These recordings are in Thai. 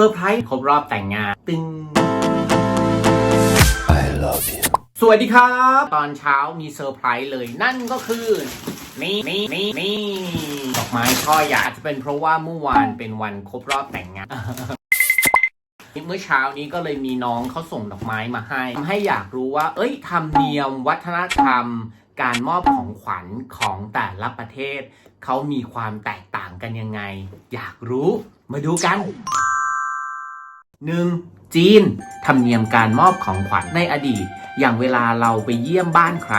เซอร์ไพรส์ครบรอบแต่งงานตึง I love you. สวัสดีครับ ตอนเช้ามีเซอร์ไพรส์เลยนั่นก็คือ นี่นี่นี่นี่ดอกไม้ช่อใหญ่อาจจะเป็นเพราะว่าเมื่อวานเป็นวันครบรอบแต่งงาน เมื่อเช้านี้ก็เลยมีน้องเขาส่งดอกไม้มาให้ทำให้อยากรู้ว่า เอ้ยธรรมเนียมวัฒนธรรม การมอบของขวัญของแต่ละประเทศ เขามีความแตกต่างกันยังไง อยากรู้มาดูกัน 1. จีน ธรรมเนียมการมอบของขวัญในอดีต อย่างเวลาเราไปเยี่ยมบ้านใคร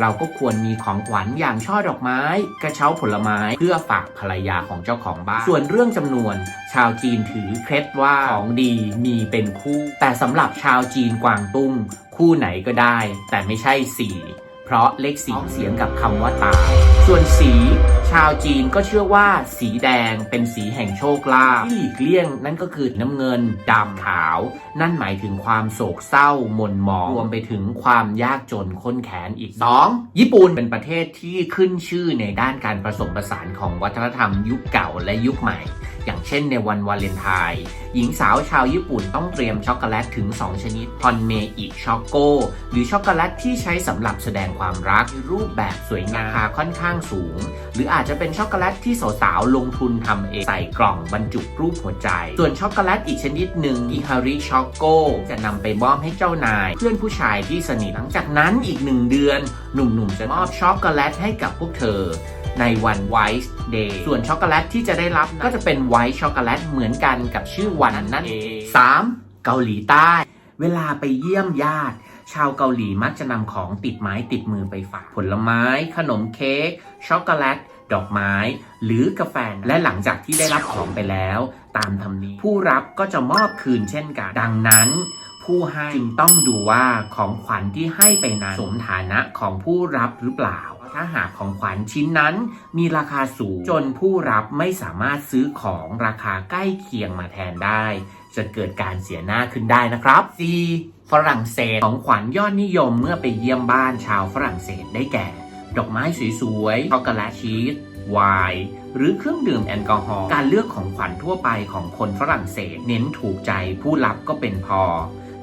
เราก็ควรมีของขวัญอย่างช่อดอกไม้ กระเช้าผลไม้เพื่อฝากภรรยาของเจ้าของบ้าน ส่วนเรื่องจำนวน ชาวจีนถือเคล็ดว่าของดีมีเป็นคู่ แต่สำหรับชาวจีนกวางตุ้ง คู่ไหนก็ได้ แต่ไม่ใช่สี่ เพราะเลขสีเสียงกับคำว่าตายส่วนสี ชาวจีนก็เชื่อว่าสีแดงเป็นสีแห่งโชคลาภที่หลีกเลี่ยงนั่นก็คือน้ำเงินดำขาว นั่นหมายถึงความโศกเศร้าหม่นหมองรวมไปถึงความยากจนค้นแค้นอีก 2. ญี่ปุ่นเป็นประเทศที่ขึ้นชื่อในด้านการผสมผสานของวัฒนธรรมยุคเก่าและยุคใหม่ อย่างเช่นในวันวาเลนไทน์หญิงสาวชาวญี่ปุ่นต้องเตรียมช็อกโกแลตถึง 2 ชนิด ฮอนเมอิช็อกโก หรือช็อกโกแลตที่ใช้สำหรับแสดงความรัก รูปแบบสวยงามราคาค่อนข้างสูง หรืออาจจะเป็นช็อกโกแลตที่สาวๆลงทุนทำเองใส่กล่องบรรจุรูปหัวใจ ส่วนช็อกโกแลตอีกชนิดหนึ่งอิฮาริช็อกโกจะนำไปมอบให้เจ้านาย เพื่อนผู้ชายที่สนิทหลังจากนั้นอีกหนึ่งเดือน หนุ่มๆจะมอบช็อกโกแลตให้กับพวกเธอ ในวันไวท์เดย์ส่วนช็อกโกแลตที่จะได้รับก็จะเป็นไวท์ช็อกโกแลตเหมือนกันกับชื่อวันนั่นเอง 3. เกาหลีใต้ เวลาไปเยี่ยมญาติ ชาวเกาหลีมักจะนำของติดไม้ติดมือไปฝากผลไม้ ขนมเค้กช็อกโกแลตดอกไม้ หรือกาแฟและหลังจากที่ได้รับของไปแล้ว ตามธรรมเนียมผู้รับก็จะมอบคืนเช่นกัน ดังนั้น ผู้ให้จึงต้องดูว่าของขวัญที่ให้ไปนั้นสมฐานะของผู้รับหรือเปล่า ถ้าหากของขวัญชิ้นนั้น มีราคาสูงจนผู้รับไม่สามารถซื้อของราคาใกล้เคียงมาแทนได้ จะเกิดการเสียหน้าขึ้นได้นะครับ 4. ฝรั่งเศสของขวัญยอดนิยมเมื่อไปเยี่ยมบ้านชาวฝรั่งเศสได้แก่ ดอกไม้สวยๆช็อกโกแลตชีสไวน์หรือเครื่องดื่มแอลกอฮอล์การเลือกของขวัญทั่วไปของคนฝรั่งเศส เน้นถูกใจผู้รับก็เป็นพอ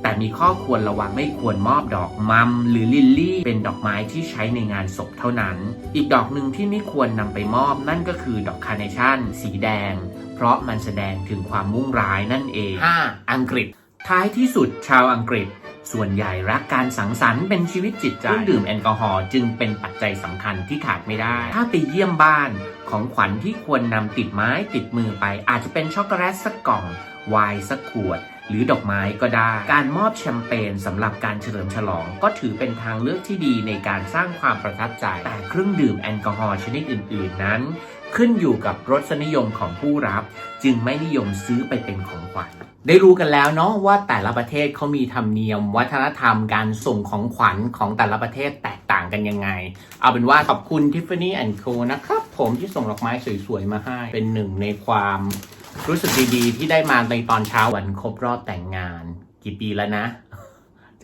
แต่มีข้อควรระวังไม่ควรมอบดอกมัมหรือลิลลี่ เป็นดอกไม้ที่ใช้ในงานศพเท่านั้น อีกดอกหนึ่งที่ไม่ควรนำไปมอบนั่นก็คือดอกคาร์เนชั่น สีแดง เพราะมันแสดงถึงความมุ่งร้ายนั่นเอง 5. อังกฤษ ท้ายที่สุดชาวอังกฤษส่วนใหญ่รักการสังสรรค์เป็นชีวิตจิตใจเครื่องดื่มแอลกอฮอล์จึงเป็นปัจจัยสำคัญที่ขาดไม่ได้ ถ้าไปเยี่ยมบ้าน ของขวัญที่ควรนำติดไม้ติดมือไป อาจจะเป็นช็อกโกแลตสักกล่องไวน์สักขวด หรือดอกไม้ก็ได้ การมอบแชมเปญสำหรับการเฉลิมฉลอง ก็ถือเป็นทางเลือกที่ดีในการสร้างความประทับใจ แต่เครื่องดื่มแอลกอฮอล์ชนิดอื่น ๆ นั้น ขึ้นอยู่กับรสนิยมของผู้รับ จึงไม่นิยมซื้อไปเป็นของขวัญได้รู้กันแล้วเนาะว่าแต่ละประเทศเขามีธรรมเนียม วัฒนธรรมการส่งของขวัญของแต่ละประเทศแตก ต่างกันยังไง เอาเป็นว่าขอบคุณ Tiffany Co นะครับ ผมที่ส่งดอกไม้สวยๆมาให้ เป็นหนึ่งในความรู้สึกดีๆ ที่ได้มาในตอนเช้าวันครบรอบแต่งงาน กี่ปีแล้วนะ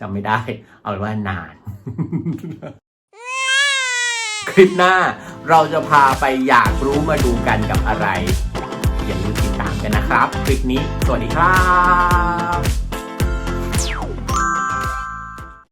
จำไม่ได้ เอาเป็นว่านาน คลิปหน้าเราจะพาไปอยากรู้มาดูกันกับอะไร อย่าลืมติดตามกันนะครับ คลิปนี้ สวัสดีครับ